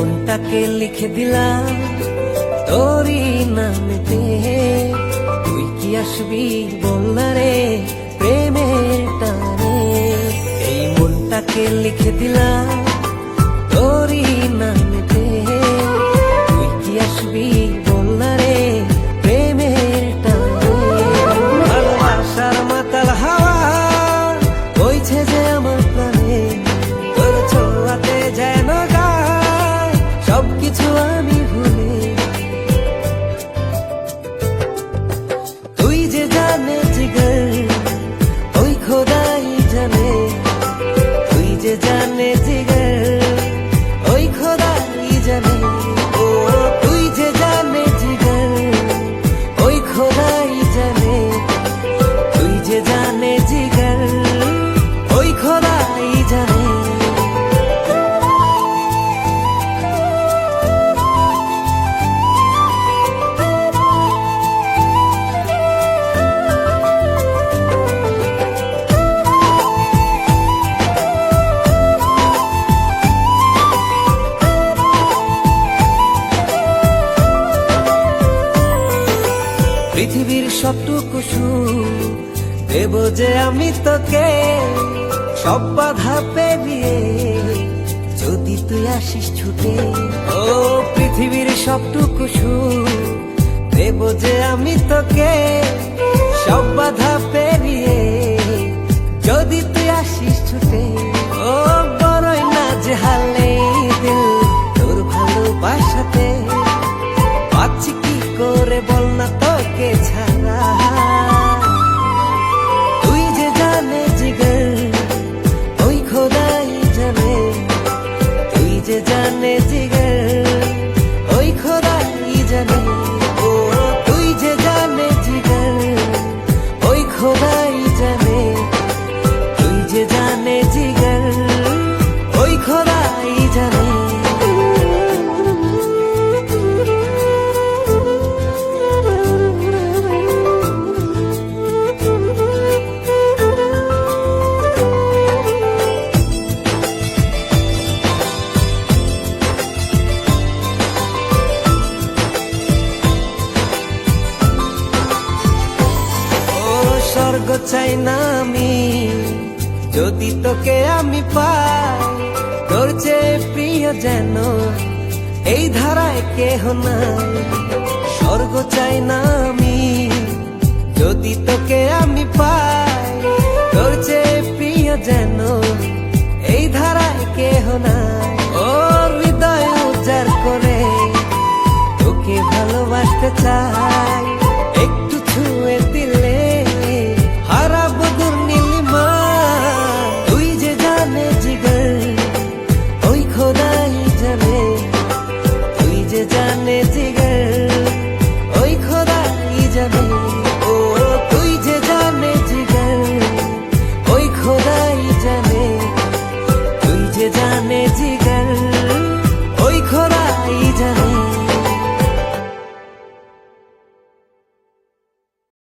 মনটাকে লিখে দিলাম, তোরই নামেতে তুই কি আসবি বললা রে প্রেমের টানে? এই মনটাকে লিখে দিলাম পৃথিবীর সবটুকু সুখ। দেব যে আমি তোকে, সব বাধা পেরিয়ে যদি তুই আসিস ছুটে। ও, পৃথিবীর সবটুকু সুখ। দেব যে আমি তোকে, সব বাধা পেরিয়ে যদি তুই জানে তুই যে জানে জিগর স্বর্গ চাই না আমি। যদি তোকে আমি পাই, তোর চেয়ে প্রিয় যেন এই ধারায় কেহ নাই। স্বর্গ চাই না আমি। যদি তোকে আমি পাই, তোর চেয়ে প্রিয় যেন এই ধারায় কেহ নাই। ও হৃদয় উজাড় করে, তোকে ভালোবাসতে চাই।